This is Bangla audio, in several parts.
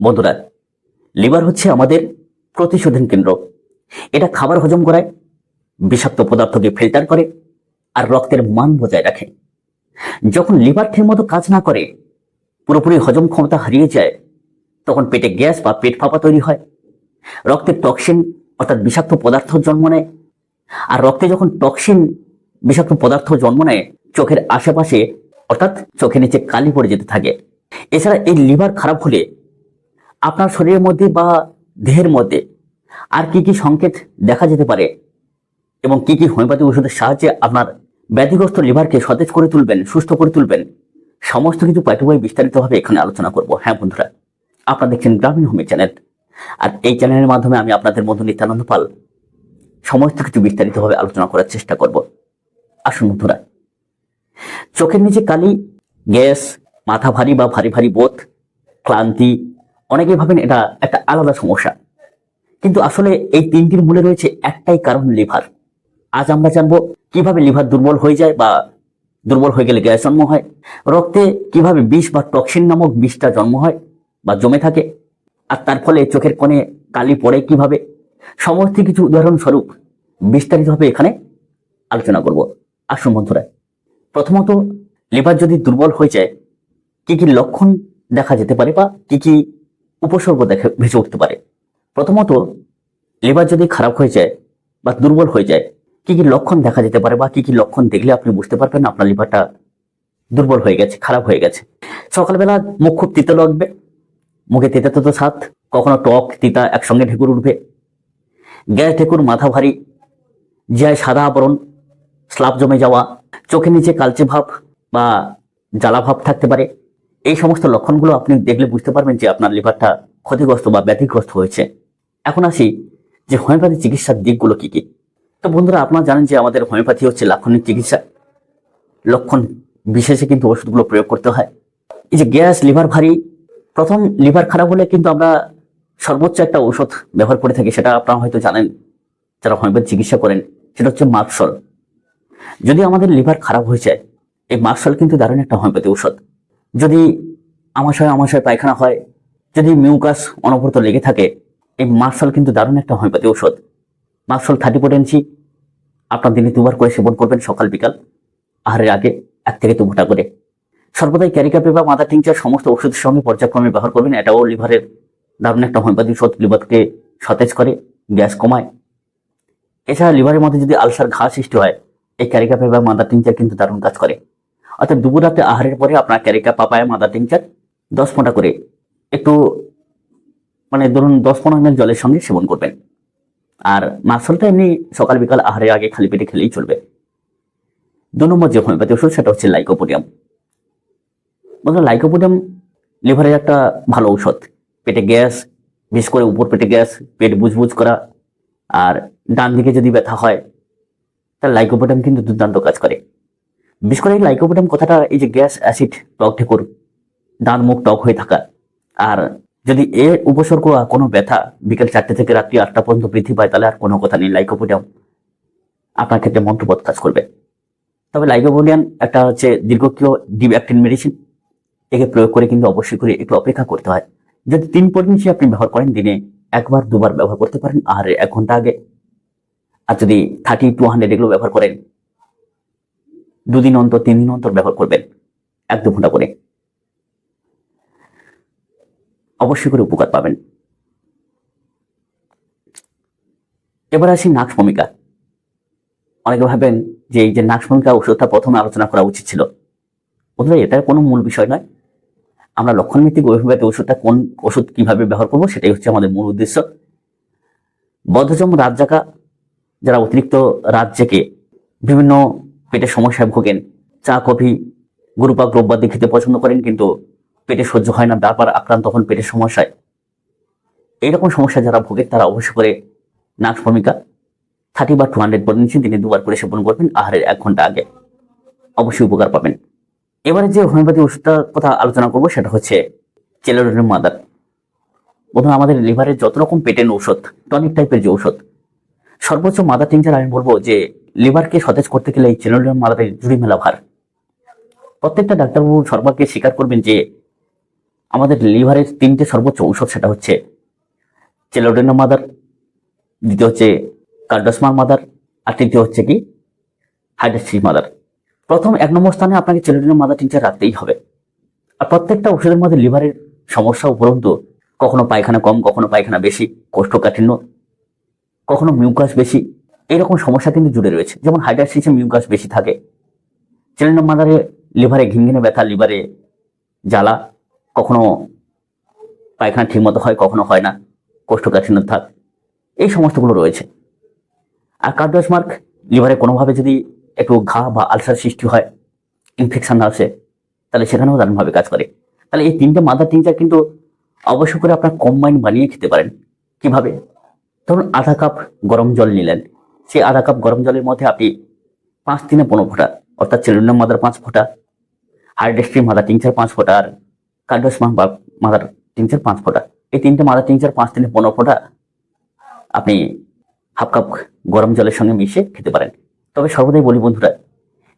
বন্ধুরা, লিভার হচ্ছে আমাদের প্রতিশোধন কেন্দ্র। এটা খাবার হজম করায়, বিষাক্ত পদার্থকে ফিল্টার করে আর রক্তের মান বজায় রাখে। যখন লিভার ঠিকমতো কাজ না করে, পুরোপুরি হজম ক্ষমতা হারিয়ে যায়, তখন পেটে গ্যাস বা পেট ফাঁপা তৈরি হয়। রক্তের টক্সিন অর্থাৎ বিষাক্ত পদার্থ জন্ম নেয়। আর রক্তে যখন টক্সিন বিষাক্ত পদার্থ জন্ম নেয়, চোখের আশেপাশে অর্থাৎ চোখের নিচে কালি পড়ে যেতে থাকে। এছাড়া এই লিভার খারাপ হলে আপনার শরীরের মধ্যে বা দেহের মধ্যে আর কি কি সংকেত দেখা যেতে পারে এবং কি কি হোমিওপ্যাথি ওষুধের সাহায্যে আপনার ব্যাধিগ্রস্ত লিভারকে সতেজ করে তুলবেন, সুস্থ করে তুলবেন, সমস্ত কিছু পাইটুপাই বিস্তারিতভাবে এখানে আলোচনা করব। হ্যাঁ বন্ধুরা, আপনারা দেখছেন গ্রামীণ হোমি চ্যানেল। আর এই চ্যানেলের মাধ্যমে আমি আপনাদের মধ্যে নিত্যানন্দ পাল সমস্ত কিছু বিস্তারিতভাবে আলোচনা করার চেষ্টা করব। আসুন, বন্ধুরা, চোখের নিচে কালি, গ্যাস, মাথা ভারী বা ভারী ভারী বোধ, ক্লান্তি অনেকেই ভাবেন এটা একটা আলাদা সমস্যা। কিন্তু আসলে এই তিনটির মূলে রয়েছে একটাই কারণ, লিভার। আজ আমরা জানব কীভাবে লিভার দুর্বল হয়ে যায় বা দুর্বল হয়ে গেলে গ্যাস জন্ম হয়, রক্তে কীভাবে বিষ বা টক্সিন নামক বিষটা জন্ম হয় বা জমে থাকে, আর তার ফলে চোখের কোণে কালি পড়ে কীভাবে? সমস্ত কিছু উদাহরণস্বরূপ বিস্তারিতভাবে এখানে আলোচনা করব। আসুন বন্ধুরা, প্রথমত লিভার যদি দুর্বল হয়ে যায়, কি কি লক্ষণ দেখা যেতে পারে বা কি কি উপসর্গ দেখে ভেসে উঠতে পারে। প্রথমত লিভার যদি খারাপ হয়ে যায় বা দুর্বল হয়ে যায়, কি কি লক্ষণ দেখা যেতে পারে বা কি কি লক্ষণ দেখলে আপনি বুঝতে পারবেন আপনার লিভারটা দুর্বল হয়ে গেছে, খারাপ হয়ে গেছে। সকালবেলা মুখ খুব তিতে লাগবে। মুখে তেতে তেতো স্বাদ, কখনো টক, তিতা একসঙ্গে ঢেকুর উঠবে। গ্যাস ঢেকুর, মাথা ভারী, জিয়ায় সাদা আবরণ, স্লাব জমে যাওয়া, চোখের নিচে কালচে ভাব বা জ্বালা ভাব থাকতে পারে। এই সমস্ত লক্ষণগুলো আপনি দেখলে বুঝতে পারবেন যে আপনার লিভারটা ক্ষতিগ্রস্ত বা ব্যাধিগ্রস্ত হয়েছে। এখন আসি যে হোমিওপ্যাথি চিকিৎসার দিকগুলো কি কি? তো বন্ধুরা, আপনারা জানেন যে আমাদের হোমিওপ্যাথি হচ্ছে লাক্ষণিক চিকিৎসা। লক্ষণ বিশেষে কিন্তু ওষুধগুলো প্রয়োগ করতে হয়। এই যে গ্যাস, লিভার ভারী, প্রথম লিভার খারাপ হলে কিন্তু আমরা সর্বোচ্চ একটা ওষুধ ব্যবহার করে থাকি, সেটা আপনারা হয়তো জানেন, যারা হোমিওপ্যাথি চিকিৎসা করেন, সেটা হচ্ছে মাকসল যদি আমাদের লিভার খারাপ হয়ে যায়, এই মাকসল কিন্তু দারুণ একটা হোমিওপ্যাথি ঔষধ। যদি আমাশয় আমাশয় পায়খানা হয়, যদি মিউকাস অনবরত লেগে থাকে, এই মার্শাল কিন্তু দারুণ একটা হোমিওপ্যাথি ঔষধ। মার্শাল থার্টি পোটেন্সি আপনার দিনে দুবার করে সেবন করবেন সকাল, বিকাল, আহারের আগে এক থেকে দু ঘণ্টা করে। সর্বদাই ক্যারিকাপে বা মাথা টিংচার সমস্ত ওষুধের সঙ্গে পর্যায়ক্রমে ব্যবহার করবেন। এটাও লিভারের দারুণ একটা হোমিওপ্যাথি ওষুধ লিভারকে সতেজ করে, গ্যাস কমায়। এছাড়া লিভারের মধ্যে যদি আলসার ঘা সৃষ্টি হয়, এই ক্যারিকাপে বা মাদার টিংচার কিন্তু দারুণ কাজ করে। অর্থাৎ দুপুর রাতে আহারের পরে আপনার ক্যারিকা পাপায়া, মাদার টিংচার দশ ফোঁটা করে একটু মানে ধরুন দশ পনেরো মিনিট জলের সঙ্গে সেবন করবেন। আর মার্শালটা এমনি সকাল বিকাল আহারের আগে খালি পেটে খেলেই চলবে। দু নম্বর যে হোমিওপ্যাথি ওষুধ, সেটা হচ্ছে লাইকোপোডিয়াম। বন্ধুরা, লাইকোপোডিয়াম লিভারের একটা ভালো ঔষধ। পেটে গ্যাস, বিশেষ করে উপর পেটে গ্যাস, পেট বুজবুজ করা। আর ডান দিকে যদি ব্যথা হয়, তাহলে লাইকোপোডিয়াম কিন্তু দুর্দান্ত কাজ করে। বিশেষ করে এই লাইকোপোডিয়াম কথাটা, এই যে গ্যাস অ্যাসিড টক ঠেকুর দাঁত মুখ টক হয়ে থাকা। আর যদি এর উপসর্গ কোনো ব্যথা বিকেল চারটে থেকে রাত্রি আটটা পর্যন্ত বৃদ্ধি পায়, তাহলে আর কোনো কথা নেই। লাইকোপোডিয়াম আপনার ক্ষেত্রে মন্ত্রপথ কাজ করবে। তবে লাইকোপোডিয়াম একটা হচ্ছে দীর্ঘক্রিয় ডিপ অ্যাক্টিন মেডিসিন। একে প্রয়োগ করে কিন্তু অবশ্যই করে একটু অপেক্ষা করতে হয়। যদি তিন পটেন্সি আপনি ব্যবহার করেন, দিনে একবার, দুবার ব্যবহার করতে পারেন, আর এক ঘণ্টা আগে। আর যদি থার্টি টু হান্ড্রেড এগুলো ব্যবহার করেন দুদিন অন্তর তিন দিন অন্তর ব্যবহার করবেন, এক দু ঘণ্টা করে। অবশ্যই করে উপকার পাবেন। এবার আসি নাক ভূমিকা। অনেকে ভাবেন যে এই যে নাক ভূমিকা ওষুধটা প্রথমে আলোচনা করা উচিত ছিল। বন্ধুরা এটা কোনো মূল বিষয় নয়। আমরা লক্ষণভিত্তিক হোমিওপ্যাথি ওষুধটা কোন ওষুধ কীভাবে ব্যবহার করব সেটাই হচ্ছে আমাদের মূল উদ্দেশ্য। বদ্ধজম রাত জাগা যারা অতিরিক্ত জেগে বিভিন্ন পেটের সমস্যায় ভোগেন চা, কফি, গুরুপাক দ্রব্যাদি খেতে পছন্দ করেন, কিন্তু পেটে সহ্য হয় না বারবার আক্রান্ত হন পেটের সমস্যায় এইরকম সমস্যা যারা ভোগেন, তারা অবশ্যই করে নাক ভূমিকা থার্টি বা টু হান্ড্রেড পর্যন্ত দিনে দুবার করে সেবন করবেন, আহারের এক ঘণ্টা আগে। অবশ্যই উপকার পাবেন। এবারে যে হোমিওপ্যাথি ওষুধটার কথা আলোচনা করব, সেটা হচ্ছে চেলোডেনের মাদার। প্রথমে আমাদের লিভারের যত রকম পেটেন ঔষধ, টনিক টাইপের যে ঔষধ, সর্বোচ্চ মাদার টিংচার আমি বলব যে লিভারকে সতেজ করতে গেলে এই চেলোডেনের মাদারের জুড়ি মেলা ভার। প্রত্যেকটা ডাক্তারবাবু সর্বাগ্যে স্বীকার করবেন যে আমাদের লিভারের তিনটে সর্বোচ্চ ঔষধ সেটা হচ্ছে চেলোডেনা মাদার, দ্বিতীয় হচ্ছে কার্ডাসমার মাদার, আর তৃতীয় হচ্ছে কি? হাইড্রাসিস মাদার। প্রথম এক নম্বর স্থানে আপনাকে চেলোডেনা মাদার টিনচার রাখতেই হবে। আর প্রত্যেকটা ওষুধের মধ্যে লিভারের সমস্যা উপরন্তু কখনো পায়খানা কম, কখনো পায়খানা বেশি, কোষ্ঠকাঠিন্য, কখনো মিউকাস বেশি এরকম সমস্যা কিন্তু জুড়ে রয়েছে। যেমন হাইড্রাসিসে মিউকাস বেশি থাকে। চেলোডেনা মাদারে লিভারে ঘিনঘিনে ব্যথা লিভারে জ্বালা, কখনো পায়খানা ঠিকমতো হয়, কখনো হয় না। কোষ্ঠকাঠিন্য থাক। এই সমস্তগুলো রয়েছে। আর কার্ডিয়াস মার্ক লিভারে কোনোভাবে যদি একটু ঘা বা আলসার সৃষ্টি হয় ইনফেকশন আসে, তাহলে সেখানেও দারুণভাবে কাজ করে। তাহলে এই তিনটে মাদার টিনচার কিন্তু অবশ্য করে আপনার কম্বাইন বানিয়ে খেতে পারেন। কীভাবে? ধরুন আধা কাপ গরম জল নিলেন। সেই আধা কাপ গরম জলের মধ্যে আপনি পাঁচ দিনে পনেরো ফোঁটা, অর্থাৎ চেলুন্ডাম মাদার পাঁচ ফোঁটা হাইড্রেস্ট্রিম মাদার তিন চার পাঁচ ফোঁটা, আর কার্ডোস মাদার তিন চার পাঁচ ফোঁটা। এই তিনটে মাদার তিন চার পাঁচ দিনে পনেরো ফোঁটা আপনি হাফ কাপ গরম জলের সঙ্গে মিশিয়ে খেতে পারেন। তবে সর্বদাই বলি বন্ধুরা,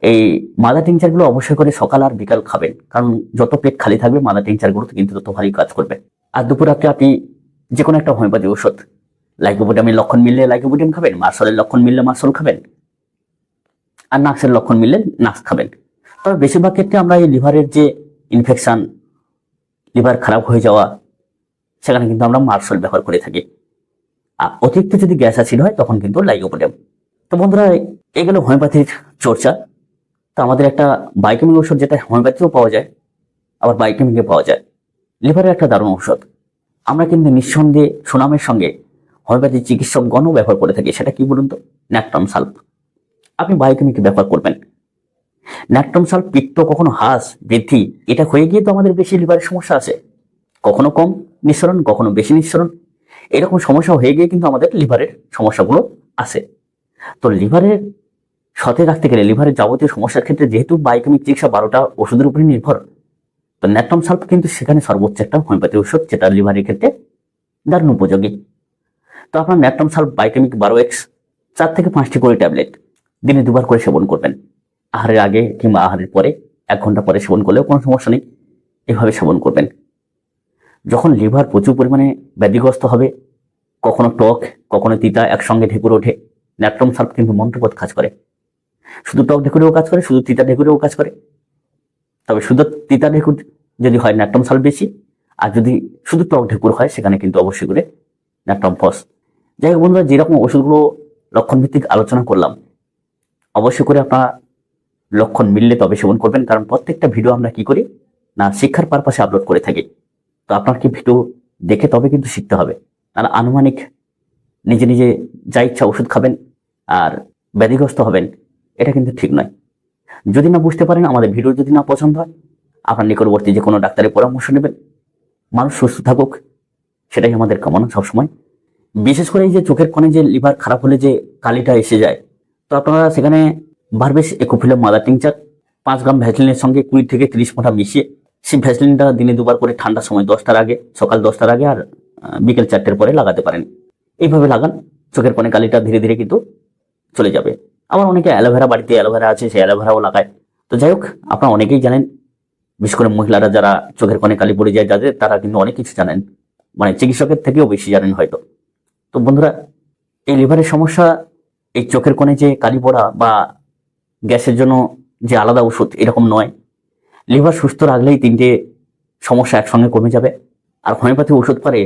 এই মাদার টিংচারগুলো অবশ্যই করে সকাল আর বিকাল খাবেন, কারণ যত পেট খালি থাকবে মাদার টিংচারগুলো কিন্তু তত ভারী কাজ করবে। আর দুপুর রাত্রে আপনি যে কোনো একটা হোমিওপ্যাথি ওষুধ লাইকোবোটামের লক্ষণ মিললে লাইকোবোটাম খাবেন, মার্সলের লক্ষণ মিললে মার্সল খাবেন, আর নাক্সের লক্ষণ মিললে নাক্স খাবেন। তবে বেশিরভাগ ক্ষেত্রে আমরা এই লিভারের যে ইনফেকশন লিভার খারাপ হয়ে যাওয়া, সেখানে কিন্তু আমরা মার্সল ব্যবহার করে থাকি। আর অতিরিক্ত যদি গ্যাস অ্যাসিড হয়, তখন কিন্তু লাইকোপোডিয়াম। তো বন্ধুরা এগুলো হোমিওপ্যাথির চর্চা। তো আমাদের একটা বায়োকেমিক ঔষধ যেটা হোমিওপ্যাথিও পাওয়া যায়, আবার বাইকেমিকে পাওয়া যায়। লিভারের একটা দারুণ ঔষধ। আমরা কিন্তু নিঃসন্দেহে সুনামের সঙ্গে হোমিওপ্যাথি চিকিৎসকগণও ব্যবহার করে থাকে, সেটা কি বলুন তো? ন্যাকটম সাল্প আপনি বায়োকেমিকে ব্যবহার করবেন। ন্যাকটম সাল্প পিত্ত কখনো হ্রাস, বৃদ্ধি, এটা হয়ে গিয়ে তো আমাদের বেশি লিভারের সমস্যা আছে। কখনো কম নিঃসরণ, কখনো বেশি নিঃসরণ। এরকম সমস্যা হয়ে গিয়ে কিন্তু আমাদের লিভারের সমস্যাগুলো আসে তো লিভারের সতেজ রাখতে গেলে লিভারের যাবতীয় সমস্যার ক্ষেত্রে যেহেতু বায়োকেমিক চিকিৎসা বারোটা ওষুধের উপরে নির্ভর, তো ন্যাটম সাল্প কিন্তু সেখানে সর্বোচ্চ একটা হোমিওপ্যাথি ওষুধ যেটা লিভারের ক্ষেত্রে দারুণ উপযোগী। তো আপনার ন্যাটম সাল্প বায়োকেমিক বারো এক্স চার থেকে পাঁচটি করে ট্যাবলেট দিনে দুবার করে সেবন করবেন। আহারের আগে কিংবা আহারের পরে এক ঘণ্টা পরে সেবন করলেও কোনো সমস্যা নেই, এভাবে সেবন করবেন। যখন লিভার প্রচুর পরিমাণে ব্যাধিগ্রস্ত হবে, কখনো টক, কখনো তিতা একসঙ্গে ঢেকুর ওঠে ন্যাট্রম সাল্প কিন্তু মন্ত্রপথ কাজ করে। শুধু টক ঢেকুরেও কাজ করে, শুধু তিতা ঢেকুরেও কাজ করে। তবে শুধু তিতা ঢেকুর যদি হয় ন্যাট্রম সাল্প বেশি, আর যদি শুধু টক ঢেকুর হয়, সেখানে কিন্তু অবশ্যই করে ন্যাট্রম ফস যাই হোক বন্ধুরা, যেরকম ওষুধগুলো লক্ষণ ভিত্তিক আলোচনা করলাম, অবশ্যই করে আপনারা লক্ষণ মিললে তবে সেবন করবেন, কারণ প্রত্যেকটা ভিডিও আমরা কি করি? না, শিক্ষার পারপাসে আপলোড করে থাকি। তো আপনার কি ভিডিও দেখে তবে কিন্তু শিখতে হবে। আর আনুমানিক নিজে নিজে যা ইচ্ছা ওষুধ খাবেন আর ব্যাধিগ্রস্ত হবেন, এটা কিন্তু ঠিক নয়। যদি না বুঝতে পারেন, আমাদের ভিডিও যদি না পছন্দ হয়, আপনার নিকটবর্তী যে কোনো ডাক্তারের পরামর্শ নেবেন। মানুষ সুস্থ থাকুক, সেটাই আমাদের কামনা সবসময়। বিশেষ করে এই যে চোখের কোণে যে লিভার খারাপ হলে যে কালিটা এসে যায়, তো আপনারা সেখানে ভার্বেস একুফিলাম মাদার টিংচার, পাঁচ গ্রাম ভ্যাসলিনের সঙ্গে কুড়ি থেকে তিরিশ ফোঁটা মিশিয়ে, সেই ভ্যাসলিনটা দিনে দুবার করে ঠান্ডার সময় দশটার আগে, সকাল দশটার আগে আর বিকেল চারটের পরে লাগাতে পারেন। এইভাবে লাগান, চোখের কোণে কালিটা ধীরে ধীরে কিন্তু চলে যাবে। আবার অনেকে অ্যালোভেরা বাড়িতে অ্যালোভেরা আছে, সেই অ্যালোভেরাও লাগায়। তো যাই হোক, আপনারা অনেকেই জানেন, বিশেষ করে মহিলারা যারা চোখের কোণে কালি পড়ে যায়, যাদের তারা কিন্তু অনেক কিছু জানেন। মানে চিকিৎসকের থেকেও বেশি জানেন হয়তো। তো বন্ধুরা, এই লিভারের সমস্যা, এই চোখের কোণে যে কালি পড়া বা গ্যাসের জন্য যে আলাদা ওষুধ, এরকম নয়। লিভার সুস্থ রাখলেই তিনটে সমস্যা একসঙ্গে কমে যাবে। আর হোমিওপ্যাথি ওষুধ পারে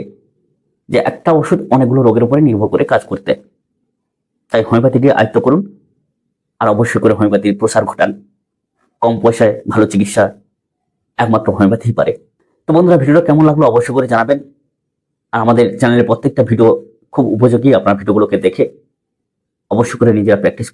যে একটা ওষুধ অনেকগুলো রোগের উপরে নির্ভর করে কাজ করতে। তাই হোমিওপ্যাথিকে আয়ত্ত করুন, আর অবশ্যই করে হোমিওপ্যাথির প্রসার ঘটান। কম পয়সায় ভালো চিকিৎসা একমাত্র হোমিওপ্যাথি পারে। তো বন্ধুরা, ভিডিওটা কেমন লাগল অবশ্যই করে জানাবেন। আর আমাদের চ্যানেলের প্রত্যেকটা ভিডিও খুব উপযোগী আপনার ভিডিওগুলোকে দেখে। অবশ্যই করে নিজেরা প্র্যাকটিস